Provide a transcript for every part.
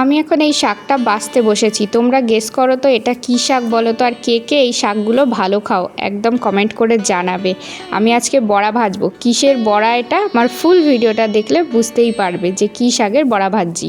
আমি এখন এই শাকটা বাছতে বসেছি। তোমরা গেস করো তো এটা কী শাক বলো তো? আর কে কে এই শাকগুলো ভালো খাও? একদম কমেন্ট করে জানাবে। আমি আজকে বড়া ভাজবো। কিসের বড়া এটা? আমার ফুল ভিডিওটা দেখলে বুঝতেই পারবে যে কী শাকের বড়া ভাজছি।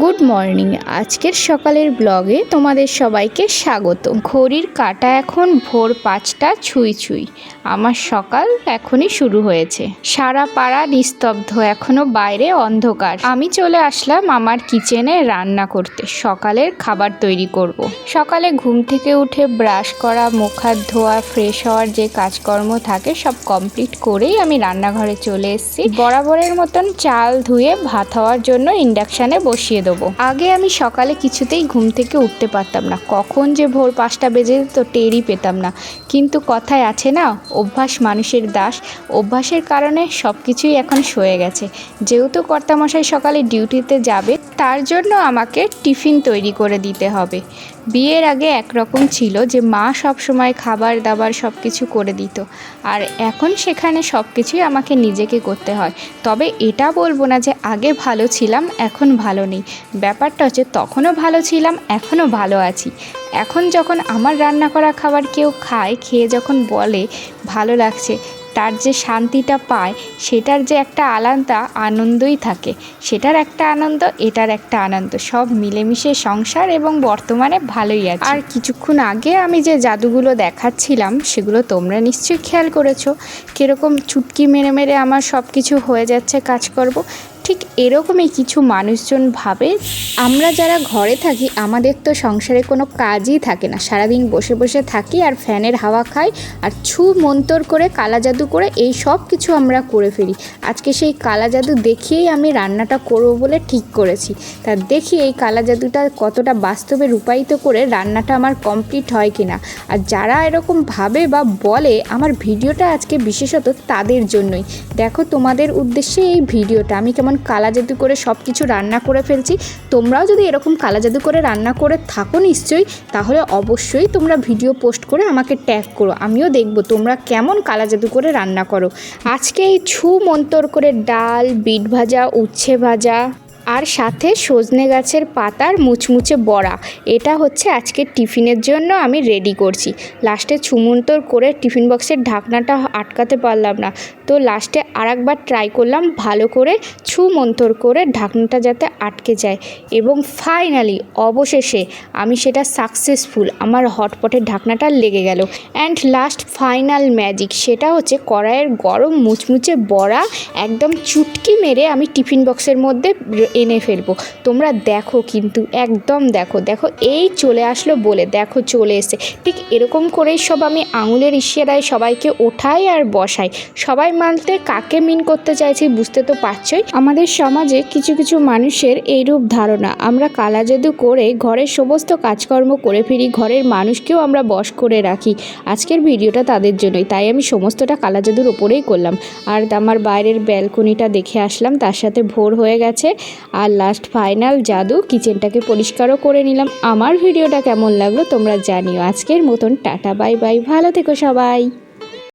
Good morning. আজকের সকালের ব্লগে তোমাদের সবাইকে স্বাগত। ঘড়ির কাটা এখন ভোর পাঁচটা ছুঁই ছুঁই। আমার সকাল এখনই শুরু হয়েছে। সারা পাড়া নিস্তব্ধ, এখনও বাইরে অন্ধকার। আমি চলে আসলাম আমার কিচেনে রান্না করতে। সকালের খাবার তৈরি করব। সকালে ঘুম থেকে উঠে ব্রাশ করা, মুখ হাত ধোয়া ফ্রেশ হওয়ার যে কাজকর্ম থাকে, সব কমপ্লিট করেই আমি রান্নাঘরে চলে এসেছি। বরাবরের মতন চাল ধুয়ে ভাত হওয়ার জন্য ইন্ডাকশানে বসিয়ে দেবো। আগে আমি সকালে কিছুতেই ঘুম থেকে উঠতে পারতাম না। কখন যে ভোর পাঁচটা বেজে তো টেরই পেতাম না। কিন্তু কথায় আছে না, অভ্যাস মানুষের দাস। অভ্যাসের কারণে সব কিছুই এখন সয়ে গেছে। যেহেতু কর্তামশাই সকালে ডিউটিতে যাবে, তার জন্য আমাকে টিফিন তৈরি করে দিতে হবে। বিয়ের আগে একরকম ছিল যে মা সব সময় খাবার দাবার সব কিছু করে দিত। আর এখন সেখানে সব কিছুই আমাকে নিজেকে করতে হয়। তবে এটা বলব না যে আগে ভালো ছিলাম, এখন ভালো নেই। ব্যাপারটা হচ্ছে তখনও ভালো ছিলাম, এখনও ভালো আছি। এখন যখন আমার রান্না করা খাবার কেউ খায়, খেয়ে যখন বলে, ভালো লাগছে তার যে শান্তিটা পায়, সেটার যে একটা আলাদা আনন্দই থাকে। সেটার একটা আনন্দ, এটার একটা আনন্দ। সব মিলেমিশে সংসার এবং বর্তমানে ভালোই আছে। আর কিছুক্ষণ আগে আমি যে জাদুগুলো দেখাচ্ছিলাম, সেগুলো তোমরা নিশ্চয়ই খেয়াল করেছ। কীরকম চুটকি মেরে মেরে আমার সব কিছু হয়ে যাচ্ছে কাজ করব ঠিক এরকমই কিছু মানুষজন ভাবে, আমরা যারা ঘরে থাকি, আমাদের তো সংসারে কোনো কাজই থাকে না। সারাদিন বসে বসে থাকি আর ফ্যানের হাওয়া খাই আর ছু মন্তর করে, কালা জাদু করে এই সব কিছু আমরা করে ফেলি। আজকে সেই কালা জাদু দেখিয়েই আমি রান্নাটা করব বলে ঠিক করেছি। তা দেখি এই কালা জাদুটা কতটা বাস্তবে রূপায়িত করে রান্নাটা আমার কমপ্লিট হয় কিনা। আর যারা এরকম ভাবে বা বলে, আমার ভিডিওটা আজকে বিশেষত তাদের জন্যই। দেখো তোমাদের উদ্দেশ্যে এই ভিডিওটা, আমি কেমন কালা জাদু করে সব কিছু রান্না করে ফেলছি, তোমরাও যদি এরকম কালা জাদু করে রান্না করে থাকো নিশ্চয়ই, তাহলে অবশ্যই তোমরা ভিডিও পোস্ট করে আমাকে ট্যাগ করো, আমিও দেখব তোমরা কেমন কালা জাদু করে রান্না করো। আজকে এই ছু মন্তর করে ডাল, বিট ভাজা, উচ্ছে ভাজা। আর সাথে সজনে গাছের পাতার মুচমুচে বড়া। এটা হচ্ছে আজকের টিফিনের জন্য আমি রেডি করছি। লাস্টে ছুমন্তর করে টিফিন বক্সের ঢাকনাটা আটকাতে পারলাম না। তো লাস্টে আরেকবার ট্রাই করলাম ভালো করে ছু মন্তর করে ঢাকনাটা যাতে আটকে যায়। এবং ফাইনালি অবশেষে আমি সেটা সাকসেসফুল আমার হটপটের ঢাকনাটা লেগে গেল। অ্যান্ড লাস্ট ফাইনাল ম্যাজিক সেটা হচ্ছে কড়াইয়ের গরম মুচমুচে বড়া একদম চুটকি মেরে আমি টিফিন বক্সের মধ্যে এনে ফেলব। তোমরা দেখো কিন্তু, একদম দেখো। দেখো, এই চলে আসলো বলে, দেখো চলে এসে ঠিক এরকম করেই সব আমি আঙুলের ইশিয়ারায় সবাইকে ওঠাই আর বসাই। সবাই মানতে কাকে মিন করতে চাইছি বুঝতে তো পারছই? আমাদের সমাজে কিছু কিছু মানুষের এইরূপ ধারণা। আমরা কালা জাদু করে ঘরের সমস্ত কাজকর্ম করে ফিরি, ঘরের মানুষকেও আমরা বশ করে রাখি। আজকের ভিডিওটা তাদের জন্যই, তাই আমি সমস্তটা কালা জাদুর ওপরেই করলাম। আর আমার বাইরের ব্যালকনিটা দেখে আসলাম, তার সাথে ভোর হয়ে গেছে। আর লাস্ট ফাইনাল জাদু কিচেনটাকে পরিষ্কারও করে নিলাম। আমার ভিডিওটা কেমন লাগল তোমরা জানিও। আজকের মতন টাটা বাই বাই ভালো থেকো সবাই।